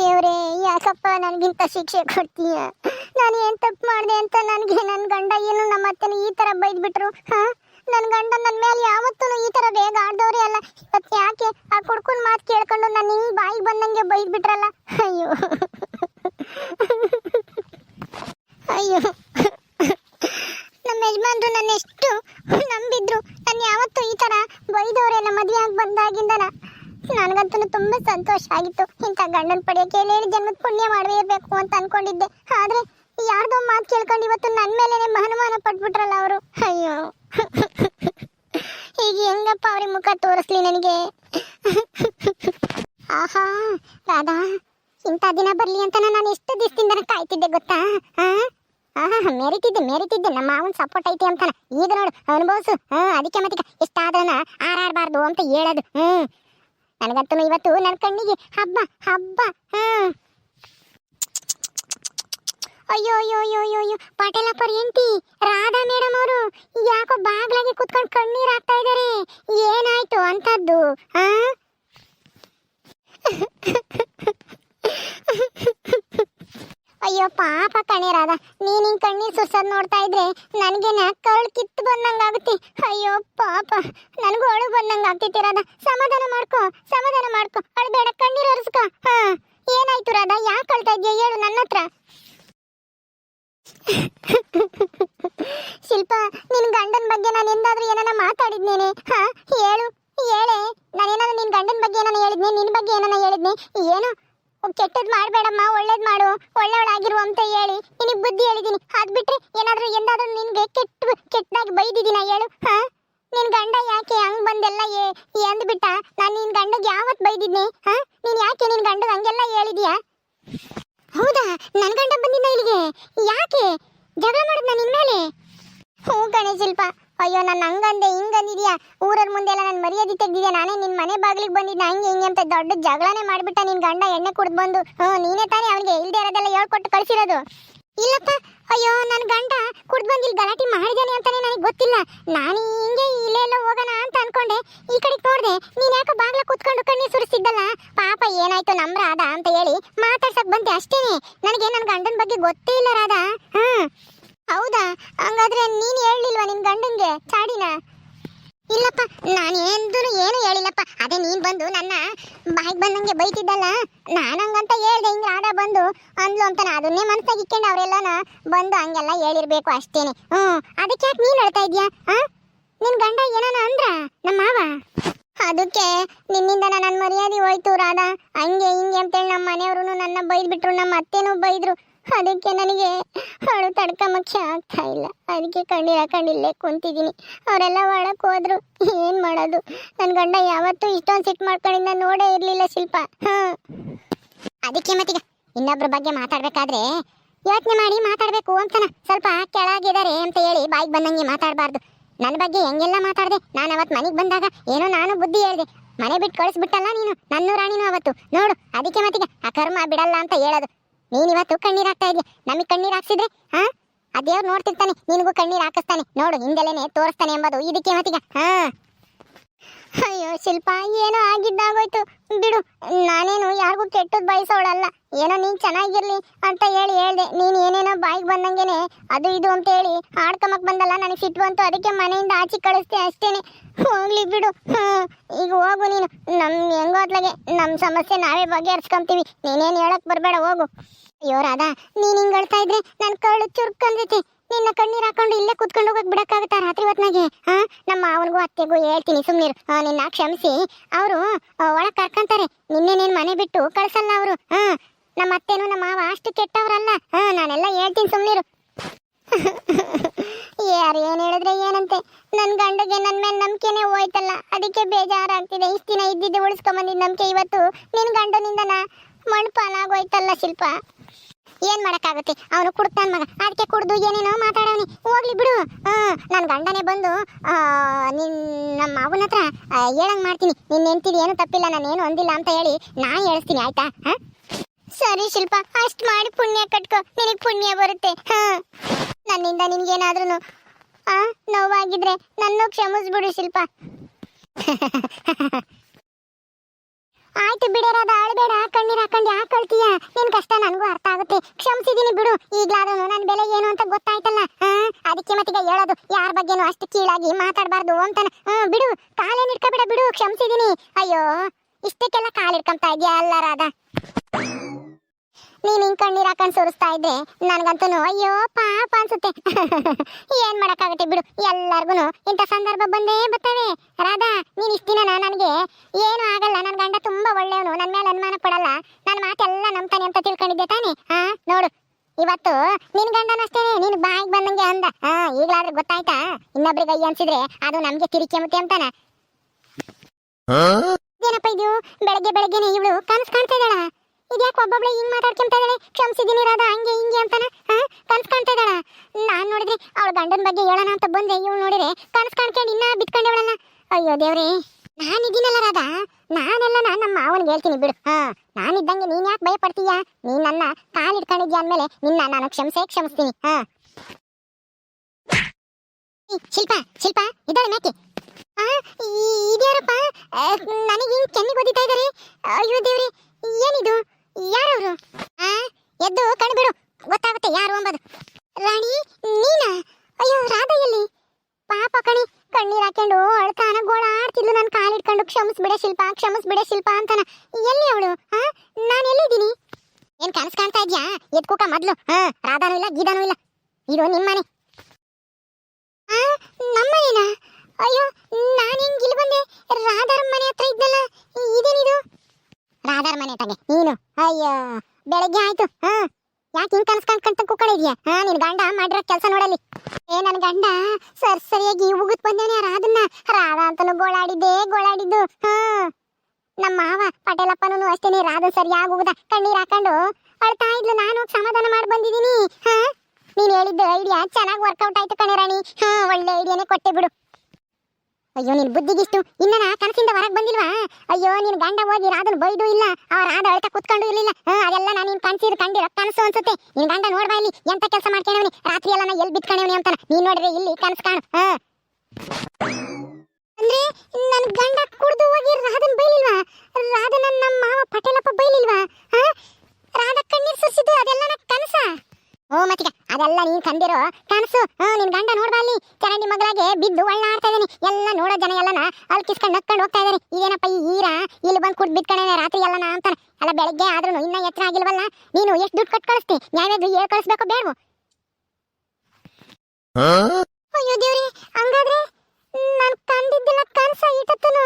ದೇವ್ರೇ ಯಾಕಪ್ಪ ನನಗಿಂತ ಶಿಕ್ಷೆ ಕೊಡ್ತೀಯ? ನಾನು ಏನ್ ತಪ್ಪು ಮಾಡಿದೆ ಅಂತ ನನಗೆ ನನ್ನ ಗಂಡ ಏನು ನಮ್ಮ ಅತ್ತೆನ ಈ ತರ ಬೈದ್ಬಿಟ್ರು? ಹಾಂ? ನನ್ನ ಗಂಡ ನನ್ನ ಮೇಲೆ ಯಾವತ್ತೂ ಈ ತರ ಬೇಗ ಆಡ್ದವ್ರೆ ಅಲ್ಲ. ಇವತ್ತು ಯಾಕೆ ಆ ಕುಡ್ಕೊಂಡ್ ಮಾತು ಕೇಳ್ಕೊಂಡು ನಾನು ಹಿಂಗ್ ಬಾಯಿಗೆ ಬಂದಂಗೆ ಬೈದ್ಬಿಟ್ರಲ್ಲ? ಅಯ್ಯೋ. ಅಯ್ಯೋ. ನಮ್ಮ ಯಜಮಾನ್ರು ನನ್ನ ಎಷ್ಟು ನಂಬಿದ್ರು. ನಾನು ಯಾವತ್ತೂ ಈ ತರ ನಮ್ಮ ಮದುವೆ ಆಗಿ ಬಂದಾಗಿಂದನ. ನನಗಂತೂ ತುಂಬಾ ಸಂತೋಷ ಆಗಿತ್ತು. ಗಂಡನ ಪಡೆಯಕ್ಕೆ ಏನೇನು ಜನ್ಮದ ಪುಣ್ಯ ಮಾಡಬೇಕು ಅಂತ ಅನ್ಕೊಂಡಿದ್ದೆ. ಆದ್ರೆ ಯಾರ್ದೋ ಮಾತು ಕೇಳ್ಕೊಂಡು ಇವತ್ತು ನನ್ನ ಮೇಲೇನೆ ಅನುಮಾನ ಪಟ್ಬಿಟ್ರಲ್ಲ ಅವರು. ಅಯ್ಯೋ. ಈಗ ಹೆಂಗಪ್ಪ ಅವ್ರಿಗೆ ಮುಖ ತೋರಿಸ್ಲಿ ನನಗೆ? ಆಹಾ, ರಾಧಾ, ಇಂಥ ದಿನ ಬರ್ಲಿ ಅಂತ ನಾನು ಎಷ್ಟು ದಿವಸದಿಂದ ಕಾಯ್ತಿದ್ದೆ ಗೊತ್ತಾ? ಆಹಾ, ಮೆರಿತಿದ್ದೆ ಮೆರಿತಿದ್ದೆ. ನಮ್ಮ ಮಾವನ್ ಸಪೋರ್ಟ್ ಐತಿ ಅಂತಾನ. ಈಗ ನೋಡು, ಅನುಭವಿಸು. ಹಾ ಅದಕ್ಕೆ ಮತ್ತೆ ಎಷ್ಟಾದ್ರನ ಆರಾಡಬಾರ್ದು ಅಂತ ಹೇಳೋದು. ಹ್ಮ್. ನನಗಂತೂ ಇವತ್ತು ನನ್ನ ಕಣ್ಣಿಗೆ ಹಬ್ಬ ಹಬ್ಬ, ಹಾ. ಅಯ್ಯೋ ಅಯ್ಯೋ ಅಯ್ಯೋ ಅಯ್ಯೋ ಪಾಟೇಲಪ್ಪರ್ ಎಂಟಿ ರಾಧಾ ಮೇಡಮ್ ಅವರು, ಯಾಕೋ ಬಾಗ್ಲಾಗೆ ಕುತ್ಕೊಂಡು ಕಣ್ಣೀರ್ ಹಾಕ್ತಾ ಇದಾರೆ ಏನಾಯ್ತು ಅಂತದ್ದು ಹಾ ಅಯ್ಯೋ ಪಾಪ ಕಣೆ ರಾಧ ನೀನ್ ಹಿಂಗ್ ಕಣ್ಣೀರ್ ಸುರ್ಸೋದ್ ನೋಡ್ತಾ ಇದ್ರೆ ನನ್ಗೇನ ಕರಳು ಕಿತ್ತು ಬಂದಂಗಾಗುತ್ತೆ ಅಯ್ಯೋ, ಪಾಪ. ನನಗೂ ಅಳು ಬಂದಂಗಾಗ್ತೈತಿ ರಾಧ. ಸಮಾಧಾನ ಮಾಡ್ಕೋ ಸಮಾಧಾನ ಮಾಡ್ಕೋ. ಅಳ್ಬೇಡ ಕಣ್ಣೀರು ಒರೆಸ್ಕೋ. ಹಾ. ಏನಾಯ್ತು ರಾಧ? ಯಾಕೆ ಅಳ್ತಾ ಇದ್ಯಾ? ಹೇಳು ನನ್ನ ಹತ್ರ. ಶಿಲ್ಪ, ನಿನ್ ಗಂಡನ ಬಗ್ಗೆ ನಾನು ಎಂದಾದ್ರೂ ಏನಾನ ಮಾತಾಡಿದ್ನೇನೆ? ಹಾ? ಹೇಳು. ಹೇಳೆ. ನಾನೇನಾದ್ರೂ ನಿನ್ ಗಂಡನ ಬಗ್ಗೆ ಏನಾನ ಹೇಳಿದ್ನೆ? ನಿನ್ ಬಗ್ಗೆ ಏನಾನ ಹೇಳಿದ್ನೆ? ಏನು? ಕೆಟ್ಟದ್ ಮಾಡಬೇಡಮ್ಮ, ಒಳ್ಳೇದ್ ಮಾಡು ಒಳ್ಳೆಯವಳಾಗಿರು ಅಂತ ಹೇಳಿ. ನಿನಗೆ ಬುದ್ಧಿ ಹೇಳಿದೀನಿ. ಅದ್ ಬಿಟ್ರೆ ಏನಾದ್ರೂ ಎಂದಾದ್ರೂ ನಿನ್ಗೆ ಕೆಟ್ಟ ಕೆಟ್ಟದಾಗಿ ಬೈದಿದ್ದೀನ ಹೇಳು, ಹಾ? ನಿನ್ ಗಂಡ ಯಾಕೆ ಹಂಗ್ ಬಂದೆಲ್ಲ ಅಂದ್ಬಿಟ್ಟ? ನಾನು ನಿನ್ ಗಂಡಗ್ ಯಾವತ್ ಬೈದಿದ್ನೆ, ಹಾ? ನೀನ್ ಯಾಕೆ ನಿನ್ ಗಂಡಗ್ ಹಂಗೆಲ್ಲ ಹೇಳಿದ್ಯಾ? ಹೌದಾ? ನನ್ ಗಂಡ ಬಂದಿದ್ದ ಇಲ್ಲಿಗೆ? ಯಾಕೆ? ಜಗಳ ಮಾಡಿದ್ನ ನಿನ್ ಮೇಲೆ? ಹ್ಞೂ ಶಿಲ್ಪ. ಅಯ್ಯೋ, ನಾನು ಹಂಗಂದೆ, ಹಿಂಗಂದಿದ್ಯಾ? ಊರರ ಮುಂದೆ ಎಲ್ಲ ನಾನು ಮರ್ಯಾದೆ ತೆಗ್ದಿದ್ಯಾ? ನಾನೇ ನಿನ್ನ ಮನೆ ಬಾಗಿಲಿಗೆ ಬಂದಿದ್ದೆ ಹಂಗೆ ಹಿಂಗೆ ಅಂತ ದೊಡ್ಡ ಜಗಳನೇ ಮಾಡ್ಬಿಟ್ಟ ನಿನ್ನ ಗಂಡ ಎಣ್ಣೆ ಕುಡ್ದು ಬಂದು. ಹ್ಞೂ ನೀನೇ ತಾನೇ ಅವನಿಗೆ ಇಲ್ದೇ ಇರೋದೆಲ್ಲ ಹೇಳ್ಕೊಟ್ಟು ಕಳಿಸಿರೋದು. ಇಲ್ಲಪ್ಪ, ಅಯ್ಯೋ ನನ್ನ ಗಂಡ ಕುಡ್ದು ಬಂದು ಇಲ್ಲಿ ಗಲಾಟೆ ಮಾಡಿದ್ದಾನೆ ಅಂತಾನೆ ನನಗೆ ಗೊತ್ತಿಲ್ಲ. ನಾನು ಹಿಂಗೆ ಇಲ್ಲೇ ಎಲ್ಲ ಹೋಗೋಣ ಅಂತ ಅನ್ಕೊಂಡೆ. ಈ ಕಡೆಗೆ ನೋಡ್ದೆ, ನೀನ್ ಯಾಕೆ ಬಾಗ್ಲ ಕುತ್ಕೊಂಡು ಕಣ್ಣಿ ಸುರಿಸಿದ್ದಲ್ಲ ಪಾಪ, ಏನಾಯ್ತು ನಮ್ರ ರಾಧ ಅಂತ ಹೇಳಿ ಮಾತಾಡ್ಸಕ್ ಬಂದೆ ಅಷ್ಟೇನೆ. ನನಗೆ ನನ್ನ ಗಂಡನ ಬಗ್ಗೆ ಗೊತ್ತೇ ಇಲ್ಲ ರಾಧಾ. ಹಾ ಹೌದಾ? ಹಂಗಾದ್ರೆ ನೀನ್ ಹೇಳಲಿಲ್ವಾ ನಿನ್ ಗಂಡಂಗೆ ಚಾಡಿನ? ಇಲ್ಲಪ್ಪ, ನಾನು ಎಂದೂ ಏನು ಹೇಳಿಲ್ಲಪ್ಪ. ಅದೇ ನೀನ್ ಬಂದು ನನ್ನ ಬಾಯಿಗೆ ಬಂದಂಗೆ ಬೈತಿದ್ದಲ್ಲ? ನಾನು ಹಂಗಂತ ಹೇಳ್ದೆ, ಹಿಂಗೆ ಆಡ ಬಂದು. ಅಂದ್ಲು ಅಂತಾನೆ, ಅದನ್ನೇ ಮನಸ್ಸಾಗಿ ಇಕ್ಕೊಂಡು ಅವರೆಲ್ಲನ. ಬಂದು ಹಂಗೆಲ್ಲ ಹೇಳಿರ್ಬೇಕು ಅಷ್ಟೇನೆ. ಹ್ಞೂ ಅದಕ್ಕೆ ಯಾಕೆ ನೀನ್ ಹೇಳ್ತಾ ಇದ್ಯಾ? ಹಾಂ ನಿನ್ ಗಂಡ ಏನಾನ ಅಂದ್ರ? ನಮ್ಮ ಮಾವ? ಅದಕ್ಕೆ ನಿನ್ನಿಂದ ನನ್ನ ಮರ್ಯಾದೆ ಹೋಯ್ತು, ರಾಧಾ. ಹಂಗೆ ಹಿಂಗೆ ಅಂತೇಳಿ ನಮ್ಮ ಮನೆಯವರು ನನ್ನ ಬೈದ್ಬಿಟ್ರು, ನಮ್ಮ ಅತ್ತೆನೂ ಬೈದ್ರು. ಅದಕ್ಕೆ ನನಗೆ ಅಳು ತಡ್ಕೊಂಬಕ್ಕೆ ಆಗ್ತಾ ಇಲ್ಲ. ಅದಕ್ಕೆ ಕಣ್ಣೀರ್ ಹಾಕೊಂಡಿಲ್ಲೇ ಕುಂತಿದ್ದೀನಿ. ಅವರೆಲ್ಲ ಒಳಕ್ ಹೋದ್ರು. ಏನ್ ಮಾಡೋದು? ನನ್ನ ಗಂಡ ಯಾವತ್ತೂ ಇಷ್ಟೊಂದು ಸಿಟ್ಟು ಮಾಡ್ಕೊಂಡಿದ್ದ ನೋಡೇ ಇರ್ಲಿಲ್ಲ ಶಿಲ್ಪ. ಹಾಂ. ಅದಕ್ಕೆ ಮತ್ತೀಗ ಇನ್ನೊಬ್ರ ಬಗ್ಗೆ ಮಾತಾಡ್ಬೇಕಾದ್ರೆ ಯೋಚನೆ ಮಾಡಿ ಮಾತಾಡ್ಬೇಕು ಅಂತನ. ಸ್ವಲ್ಪ ಕೆಳಗಿದ್ದಾರೆ ಅಂತ ಹೇಳಿ ಬಾಯಿಗೆ ಬಂದಂಗೆ ಮಾತಾಡಬಾರ್ದು. ನನ್ನ ಬಗ್ಗೆ ಹೆಂಗೆಲ್ಲ ಮಾತಾಡಿದೆ? ನಾನು ಅವತ್ತು ಮನೆಗೆ ಬಂದಾಗ ಏನೋ ನಾನು ಬುದ್ಧಿ ಹೇಳಿದೆ. ಮನೆ ಬಿಟ್ಟು ಕಳಿಸ್ಬಿಟ್ಟಲ್ಲ ನೀನು? ನನ್ನ ರಾಣಿನೂ ಅವತ್ತು. ನೋಡು, ಅದಕ್ಕೆ ಮತ್ತೀಗ ಆ ಕರ್ಮ ಬಿಡಲ್ಲ ಅಂತ ಹೇಳೋದು. ನೀನ್ ಇವತ್ತು ಕಣ್ಣೀರ್ ಹಾಕ್ತಾ ಇದೀಯ? ನಮಗ್ ಕಣ್ಣೀರ್ ಹಾಕ್ಸಿದ್ರೆ, ಹಾ? ಆ ದೇವ್ರು ನೋಡ್ತಿರ್ತಾನೆ, ನಿನಗೂ ಕಣ್ಣೀರ್ ಹಾಕಿಸ್ತಾನೆ. ನೋಡು ಹಿಂದೆಲೇನೆ ತೋರಿಸ್ತಾನೆ ಎಂಬುದು. ಇದಕ್ಕೆ ಮತ್ತೀಗ, ಹಾ? ಅಯ್ಯೋ, ಶಿಲ್ಪ, ಏನೋ ಆಗಿದ್ದಾಗೋಯ್ತು. ಬಿಡು, ನಾನೇನು ಯಾರಿಗೂ ಕೆಟ್ಟದ್ ಬಯಸೋಳಲ್ಲ. ಏನೋ ನೀನ್ ಚೆನ್ನಾಗಿರ್ಲಿ ಅಂತ ಹೇಳಿ ಹೇಳ್ದೆ. ನೀನ್ ಏನೇನೋ ಬಾಯಿಗೆ ಬಂದಂಗೆನೆ, ಅದು ಇದು ಅಂತ ಹೇಳಿ ಆಡ್ಕೊಂಬಕ್ ಬಂದಲ್ಲ, ನನಗೆ ಸಿಟ್ಟು ಬಂತು. ಅದಕ್ಕೆ ಮನೆಯಿಂದ ಆಚೆ ಕಳಿಸ್ತೀನಿ ಅಷ್ಟೇನೆ. ಹೋಗ್ಲಿ ಬಿಡು. ಈಗ ಹೋಗು ನೀನು. ನಮ್ ಹೆಂಗೋ ಅತ್ಲಾಗೆ ನಮ್ ಸಮಸ್ಯೆ ನಾವೇ ಬಗೆಹರಿಸ್ಕೊಂತೀವಿ. ನೀನೇನು ಹೇಳಕ್ ಬರಬೇಡ, ಹೋಗು. ಅಯ್ಯೋ, ರಾಧಾ, ನೀನ್ ಹಿಂಗ್ ಹೇಳ್ತಾ ಇದ್ರೆ ನನ್ ಕಳ್ಳು ಚುರುಕಂದೈತೆ ನಿನ್ನ ಕಣ್ಣೀರ್ ಹಾಕೊಂಡು ಇಲ್ಲೇ ಕುತ್ಕೊಂಡು ಹೋಗಕ್ ಬಿಡಕ್ಕಾಗತ್ತಾ ರಾತ್ರಿ ಹೊತ್ನಾಗೆ? ಹಾ? ನಮ್ಮ ಅವನಿಗೂ ಅತ್ತೆಗೂ ಹೇಳ್ತೀನಿ, ಸುಮ್ನಿರು. ನಿನ್ನ ಕ್ಷಮಿಸಿ. ಅವರು ಒಳಗ್ ಕರ್ಕಂತಾರೆ. ನಿನ್ನೆ ನೀನ್ ಮನೆ ಬಿಟ್ಟು ಕಳ್ಸಲ್ಲ ಅವರು. ಹಾ? ನಮ್ಮ ಅತ್ತೆನೂ ನಮ್ಮ ಮಾವ ಅಷ್ಟು ಕೆಟ್ಟವ್ರಲ್ಲ. ಹಾ, ನಾನೆಲ್ಲ ಹೇಳ್ತೀನಿ, ಸುಮ್ನಿರು. ಯಾರು ಏನ್ ಹೇಳಿದ್ರೆ ಏನಂತೆ? ನನ್ ಗಂಡಗೆ ನನ್ ಮೇಲೆ ನಂಬಿಕೆನೆ ಹೋಯ್ತಲ್ಲ. ಅದಕ್ಕೆ ಬೇಜಾರಾಗ್ತಿದೆ. ಇಷ್ಟ ದಿನ ಇದ್ದಿದ್ದು ಉಳಿಸ್ಕೊಂಬಂದಿದ್ ನಂಬಿಕೆ ಇವತ್ತು ನಿನ್ ಗಂಡನಿಂದನ? ಮಣ್ಪಾಲಾಗೋಯ್ತಲ್ಲ ಶಿಲ್ಪ. ಏನ್ ಮಾಡಕ್ಕಾಗುತ್ತೆ? ಅವನು ಕುಡ್ತಾನ ಮಗ. ಅದಕ್ಕೆ ಕುಡ್ದು ಏನೇನೋ ಮಾತಾಡವನಿ. ಹೋಗ್ಲಿ ಬಿಡು. ನನ್ನ ನನ್ ಗಂಡನೇ ಬಂದು ನಿನ್ ನಮ್ಮ ಮಾವನ ಹತ್ರ ಹೇಳಂಗ್ ಮಾಡ್ತೀನಿ. ನಿನ್ ಹೆಂಡ್ತಿದ್ ಏನು ತಪ್ಪಿಲ್ಲ ನಾನೇನು ಅಂದಿಲ್ಲ ಅಂತ ಹೇಳಿ ನಾ ಹೇಳ್ತೀನಿ ಆಯ್ತಾ? ಸರಿ ಶಿಲ್ಪ, ಅಷ್ಟ್ ಮಾಡಿ ಪುಣ್ಯ ಕಟ್ಕೋ. ನಿನಗ್ ಪುಣ್ಯ ಬರುತ್ತೆ. ನನ್ನಿಂದ ನಿನ್ಗೇನಾದ್ರೂ ಆ, ನೋವಾಗಿದ್ರೆ ನನ್ನ ಕ್ಷಮಿಸ್ಬಿಡು ಶಿಲ್ಪ. ಆಯ್ತು ಬಿಡರಾದ ಅಳ್ಬೇಡ. ಕಣ್ಣೀರ್ ಹಾಕೊಂಡು ಯಾಕೆ ಕಳ್ತೀಯ ನಿನ್ ಕಷ್ಟ ನನಗೂ ಅರ್ಥ ಆಗುತ್ತೆ. ಕ್ಷಮಿಸಿದೀನಿ ಬಿಡು. ಈಗ್ಲಾದ್ರೂ ನನ್ನ ಬೆಲೆ ಏನು ಅಂತ ಗೊತ್ತಾಯ್ತಲ್ಲ? ಹಾ ಅದಕ್ಕೆ ಮತ್ತೀಗ ಹೇಳೋದು. ಯಾರ ಬಗ್ಗೆನೂ ಅಷ್ಟು ಕೀಳಾಗಿ ಮಾತಾಡಬಾರ್ದು ಅಂತಾನೆ. ಹ್ಮ್ ಬಿಡು. ಕಾಲೇನ್ ಇಟ್ಕೊಬಿಡ ಬಿಡು. ಕ್ಷಮಿಸಿದೀನಿ. ಅಯ್ಯೋ, ಇಷ್ಟಕ್ಕೆಲ್ಲ ಕಾಲ್ ಇಟ್ಕೊಂತ ಇದೆಯಾ ಅಲ್ಲರಾದ ನೀನ್ ಹಿಂಗ್ ಕಣ್ಣೀರ್ ಹಾಕೊಂಡ್ ಸುರಿಸ್ತಾ ಇದ್ರೆ ನನ್ಗಂತೂ ಅಯ್ಯೋ ಪಾಪ ಅನ್ಸುತ್ತೆ. ಏನ್ ಮಾಡಕ್ಕಾಗತ್ತೆ ಬಿಡು. ಎಲ್ಲಾರ್ಗುನು ಇಂಥ ಸಂದರ್ಭ ಬಂದೇ ಬರ್ತವೆ. ರಾಧಾ ನೀನ್ ಇಷ್ಟ ದಿನ ನನಗೆ? ಏನು ಆಗಲ್ಲ. ನನ್ ಗಂಡ ತುಂಬಾ ಒಳ್ಳೆಯವನು. ನನ್ ಮೇಲೆ ಅನುಮಾನ ಪಡಲ್ಲ. ನನ್ ಮಾತೆಲ್ಲ ನಂಬ್ತಾನೆ ಅಂತ ತಿಳ್ಕೊಂಡಿದ್ದೆ ತಾನೆ? ಹಾ ನೋಡು. ಇವತ್ತು ನಿನ್ ಗಂಡನ ಅಷ್ಟೇನೆ. ನಿನ್ ಬಾಯಿಗೆ ಬಂದಂಗೆ ಅಂದ. ಹಾ ಈಗ್ಲಾದ್ರೂ ಗೊತ್ತಾಯ್ತಾ? ಇನ್ನೊಬ್ರಿಗೆ ಅಯ್ಯ ಅನ್ಸಿದ್ರೆ ಅದು ನಮ್ಗೆ ಕಿರಿಕೆ ಮತ್ತೆ ಅಂತಾನ. ಏನಪ್ಪ ಇದು? ಬೆಳಗ್ಗೆ ಬೆಳಗ್ಗೆನೆ ಇವಳು ಕನಸು ಕಾಣ್ತಾ ಇದ್ದಾಳ? ಇದ್ಯಾಕೆ ಒಬ್ಬೊಬ್ಳೆ ಹಿಂಗ್ ಮಾತಾಡ್ಕೊಂತ ಇದ್ದಾಳೆ? ಕ್ಷಮಿಸಿದೀನಿ ರಾಧ, ಹಂಗೆ, ಹಿಂಗೆ ಅಂತಾನ? ಕನ್ಸ್ ಕಾಣ್ತಾ ಇದ್ದಾಳ? ನಾನ್ ನೋಡಿದ್ರೆ ಅವಳ ಗಂಡನ ಬಗ್ಗೆ ಹೇಳೋಣ ಅಂತ ಬಂದೆ. ಇವಳು ನೋಡಿದ್ರೆ ಕನ್ಸ್ ಕಾಣ್ಕೊಂಡು ಇನ್ನ ಬಿತ್ಕೊಂಡವಳಲ್ಲ. ಅಯ್ಯೋ ದೇವ್ರಿ, ನಾನಿದ್ದೀನಲ್ಲ ರಾಧ. ನಾನೆಲ್ಲ ನಾನು ನಮ್ಮ ಮಾವನಿಗೆ ಹೇಳ್ತೀನಿ ಬಿಡು. ಹಾ, ನಾನಿದ್ದಂಗೆ ನೀನ್ ಯಾಕೆ ಭಯ ಪಡ್ತೀಯ ನೀನ್ ನನ್ನ ಕಾಲ್ ಇಟ್ಕೊಂಡಿದ್ಯಾ ಅಂದ್ಮೇಲೆ ನಿನ್ನ ನಾನು ಕ್ಷಮಿಸೇ ಕ್ಷಮಿಸ್ತೀನಿ. ಹಾ. ಶಿಲ್ಪಾ, ಶಿಲ್ಪ, ಇದ್ದಾಳೆ ಮೇಕೆ. ಇದ್ಯಾರಪ್ಪ? ನನಗೆ ಹಿಂಗ್ ಕೆನ್ನಿಗೆ ಓದಿತಾ ಇದ್ದಾರೆ ಅಯ್ಯೋ ದೇವ್ರಿ, ಏನಿದು? ಯಾರವರು? ಆ? ಎದ್ದು ಕಣ್ಬಿಡು ಗೊತ್ತಾಗುತ್ತೆ ಯಾರು ಅಂಬದು. ರಾಣಿ, ನೀನ? ಅಯ್ಯೋ ರಾಧ ಎಲ್ಲಿ ಪಾಪ ಕಣಿ, ಕಣ್ಣೀರ್ ಹಾಕೊಂಡು ಅಳ್ತಾನ, ಗೋಳಾಡ್ತಿದ್ಲು ನನ್ನ ಕಾಲಿಟ್ಕೊಂಡು. ಕ್ಷಮಿಸ್ಬಿಡೆ ಶಿಲ್ಪ ಕ್ಷಮಿಸ್ಬಿಡೆ ಶಿಲ್ಪ ಅಂತಾನ. ಎಲ್ಲಿ ಅವಳು? ಹಾ ನಾನು ಎಲ್ಲಿದ್ದೀನಿ? ಏನ್ ಕನಸು ಕಾಣ್ತಾ ಇದ್ಯಾ? ಎದ್ಕೋಕ ಮೊದ್ಲು. ಹಾ ರಾಧಾನೂ ಇಲ್ಲ ಗೀದಾನೂ ಇಲ್ಲ. ಇದು ನಿಮ್ಮನೆ ಆ ನಮ್ಮನೇನಾ ಅಯ್ಯೋ ನಾನು ಹೆಂಗ್ ಇಲ್ಲಿ ಬಂದೆ ರಾಧಾರ ಮನೆ ಹತ್ರ ಇದ್ನಲ್ಲ ಇದೇನಿದು ರಾಧಾರ ಮನೆ ತಗೆ ನೀನು ಅಯ್ಯೋ, ಬೆಳಗ್ಗೆ ಆಯ್ತು. ಹಾ, ಯಾಕೆ ಹಿಂಗ್ ಕನ್ಸ್ ಕಣ್ಕಂತ ಕುಕ್ಕಳ ಇದೆಯಾ ಹಾ, ನಿನ್ ಗಂಡ ಮಾಡಿರೋ ಕೆಲಸ ನೋಡಲಿ ಏ, ನನ್ ಗಂಡ ಸರ್ ಸರಿಯಾಗಿ ಉಗುತ್ ಬಂದೇನೆ ರಾಧನ್ನ ರಾಧ ಅಂತನು ಗೋಳಾಡಿದ್ದೆ ಗೋಳಾಡಿದ್ದು. ಹಾ ನಮ್ಮ ಮಾವ ಪಟೇಲಪ್ಪನೂ ಅಷ್ಟೇನೆ ರಾಧನ್ ಸರಿಯಾಗಿ ಉಗುದ. ಕಣ್ಣೀರ್ ಹಾಕೊಂಡು ಅಳ್ತಾ ಇದ್ಲು ನಾನು ಸಮಾಧಾನ ಮಾಡಿ ಬಂದಿದ್ದೀನಿ. ಹಾ, ನೀನ್ ಹೇಳಿದ್ದು ಐಡಿಯಾ ಚೆನ್ನಾಗಿ ವರ್ಕೌಟ್ ಆಯ್ತು ಕಣೆ ರಾಣಿ. ಹಾ, ಒಳ್ಳೆ ಐಡಿಯಾನೇ ಕೊಟ್ಟೆ ಬಿಡು. ಅಯ್ಯೋ, ನಿನ್ ಬುದ್ಧಿಗಿಷ್ಟು ಇನ್ನ ಕನಸಿಂದ ಹೊರಗ್ ಬಂದಿಲ್ವಾ? ಅಯ್ಯೋ, ನಿನ್ ಗಂಡ ಹೋಗಿ ರಾಧನ್ ಬೈದು ಇಲ್ಲ, ಆ ರಾಧ ಅಳ್ತಾ ಕುತ್ಕೊಂಡು ಇರ್ಲಿಲ್ಲ. ಅದೆಲ್ಲ ನಾನು ನಿನ್ ಕನ್ಸಿರ್ ಕಂಡಿರೋ ಕನಸು ಅನ್ಸುತ್ತೆ. ನಿನ್ ಗಂಡ ನೋಡ್ಬಾ ಇಲ್ಲಿ, ಎಂತ ಕೆಲಸ ಮಾಡ್ಕೊಂಡವನಿ ರಾತ್ರಿ ಎಲ್ಲ ಎಲ್ಲಿ ಬಿತ್ಕೊಂಡವನಿ ಅಂತಾನ ನೀನ್ ನೋಡ್ರಿ ಇಲ್ಲಿ ಕನಸು ಕಾಣು. ಅಂದ್ರೆ ನನ್ ಗಂಡ ಕುಡ್ದು ಹೋಗಿ ರಾಧನ್ ಬೈಲಿಲ್ವಾ ರಾಧನ ನಮ್ಮ ಮಾವ ಪಟೇಲಪ್ಪ ಬೈಲಿಲ್ವಾ ಹಾ ರಾಧ ಕಣ್ಣೀರ್ ಸುರಿಸಿದ್ದು ಅದೆಲ್ಲ ನಾ ಕನಸ ಓ ಅದೆಲ್ಲ ನೀನ್ ಕಂದಿರೋ ಕನಸು ನಿನ್ ಗಂಡ ನೋಡ್ಬಾ ಅಲ್ಲಿ. ಚರಂಡಿ ಮಗಳಾಗೆ ಬಿದ್ದು ಒಳ್ಳಾಡ್ತಾ ಇದ್ದಾನೆ. ಎಲ್ಲ ನೋಡೋ ಜನ ಎಲ್ಲನ ಅಲ್ಲಿ ಕಿಸ್ಕೊಂಡು ನಕ್ಕೊಂಡು ಹೋಗ್ತಾ ಇದಾರೆ ಇದೇನಪ್ಪ ಈ ಈರ ಇಲ್ಲಿ ಬಂದು ಕುಡ್ ಬಿಟ್ಕೊಂಡೇನೆ ರಾತ್ರಿ ಎಲ್ಲನ ಅಂತಾನೆ. ಅಲ್ಲ, ಬೆಳಗ್ಗೆ ಆದ್ರೂ ಇನ್ನ ಎತ್ತರ ಆಗಿಲ್ವಲ್ಲ? ನೀನು ಎಷ್ಟು ದುಡ್ಡು ಕೊಟ್ಟು ಕಳಿಸ್ತಿ ಯಾವ್ಯಾವ್ದು ಹೇಳ್ ಕಳಿಸ್ಬೇಕು ಬೇಡವು? ಅಯ್ಯೋ ದೇವ್ರಿ, ಹಂಗಾದ್ರೆ ನಾನು ಕಂದಿದ್ದಿಲ್ಲ ಕನಸ ಇಟ್ಟತ್ತನು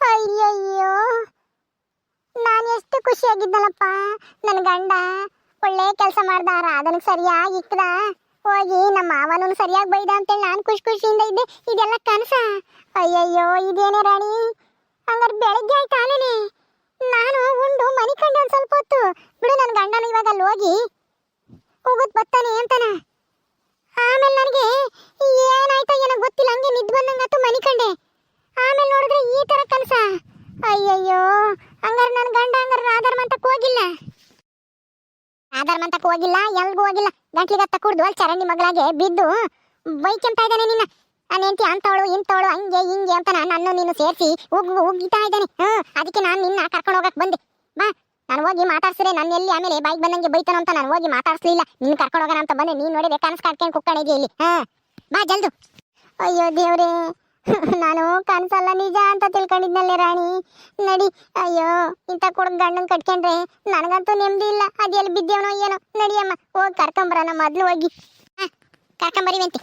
ಅಯ್ಯಯ್ಯೋ. ನಾನು ಎಷ್ಟು ಖುಷಿಯಾಗಿದ್ದಲ್ಲಪ್ಪ ನನ್ನ ಗಂಡ ಒಳ್ಳೆ ಕೆಲಸ ಮಾಡ್ದಾರ, ಅದನ್ನ ಸರಿಯಾಗಿ ಇಕ್ಕದ ಹೋಗಿ ನಮ್ಮ ಮಾವನೂ ಸರಿಯಾಗಿ ಬೈದ ಅಂತೇಳಿ ನಾನು ಖುಷಿ ಖುಷಿಯಿಂದ ಇದ್ದೆ. ಇದೆಲ್ಲ ಕನಸ. ಅಯ್ಯಯ್ಯೋ, ಇದೇನೇ ರಾಣಿ? ಹಂಗಾರೆ ಬೆಳಗ್ಗೆ ಆಯ್ತು ಆಲೇನೆ ನಾನು ಉಂಡು ಮನಿ ಕಂಡೆ ಒಂದು ಸ್ವಲ್ಪ ಹೊತ್ತು. ಬಿಡು ನನ್ನ ಗಂಡನ ಇವಾಗ ಅಲ್ಲಿ ಹೋಗಿ. ಹೋಗುತ್ ಬರ್ತಾನೆ ಅಂತಾನ ಆಮೇಲೆ ನನಗೆ ಏನಾಯ್ತೋ ಏನೋ ಗೊತ್ತಿಲ್ಲ ಹಂಗೆ ನಿದ್ದು ಬಂದಂಗಾತು ಮನಿ ಕಂಡೆ ಆಮೇಲೆ ನೋಡಿದ್ರೆ ಈ ತರ ಕನಸ ಅಯ್ಯಯ್ಯೋ ಹಂಗಾರೆ ನನ್ನ ಗಂಡ ಹಂಗಾರೆ ರಾಧಾರ್ ಮಂತಕ್ಕೆ ಹೋಗಿಲ್ಲ ಹೋಗಿಲ್ಲ, ಎಲ್ಗೂ ಹೋಗಿಲ್ಲ. ಗಂಟ್ಲಿಗತ್ತ ಕುಡ್ದು ಅಲ್ಲಿ ಚರಂಡಿ ಮಗಳಾಗೆ ಬಿದ್ದು. ಬೈಕೆಂತ ಇದ್ದಾನೆ ನಿನ್ನ. ನನ್ನ ಹೆಂಡತಿ ಅಂತವಳು ಇಂಥವಳು ಹಂಗೆ, ಹಿಂಗೆ ಅಂತ ನನ್ನ ನೀನು ಸೇರಿಸಿ ಉಗ್ ಉಗ್ಗಿತಾ ಇದ್ದಾನೆ. ಹ್ಮ್ ಅದಕ್ಕೆ ನಾನು ನಿನ್ನ ಕರ್ಕೊಂಡು ಹೋಗಕ್ಕೆ ಬಂದೆ. ಬಾ, ನಾನು ಹೋಗಿ ಮಾತಾಡ್ಸಿದ್ರೆ ನನ್ನ ಎಲ್ಲಿ ಆಮೇಲೆ ಬೈಕ್ ಬಂದಂಗೆ ಬೈತಾನೋ ಅಂತ ನಾನು ಹೋಗಿ ಮಾತಾಡ್ಸಲಿಲ್ಲ. ನಿನ್ನ ಕರ್ಕೊಂಡು ಹೋಗೋಣ ಅಂತ ಬಂದೆ, ನೀನು ನೋಡಿ ಕನಸು ಕಾಡ್ಕೊಂಡು ಕುಕ್ಕಣಿದ್ಯಾ ಇಲ್ಲಿ? ಹಾ ಬಾ ಜಲ್ದು. ಅಯ್ಯೋ ದೇವ್ರೇ. ನಾನು ಕಾಣಸಲ್ಲ ನಿಜ ಅಂತ ತಿಳ್ಕೊಂಡಿದ್ನಲ್ಲೇ ರಾಣಿ. ನಡಿ, ಅಯ್ಯೋ, ಇಂಥ ಕುಡ್ದು ಗಂಡನ್ ಕಟ್ಕೊಂಡ್ರೆ ನನಗಂತೂ ನೆಮ್ಮದಿ ಇಲ್ಲ. ಅದೆಲ್ಲಿ ಬಿದ್ದೇವನೋ ಏನೋ. ನಡಿಯಮ್ಮ ಹೋಗಿ ಕರ್ಕೊಂಬರೋಣ ಮೊದ್ಲು ಹೋಗಿ. ಹಾ ಕರ್ಕೊಂಬರಿವಂತೆ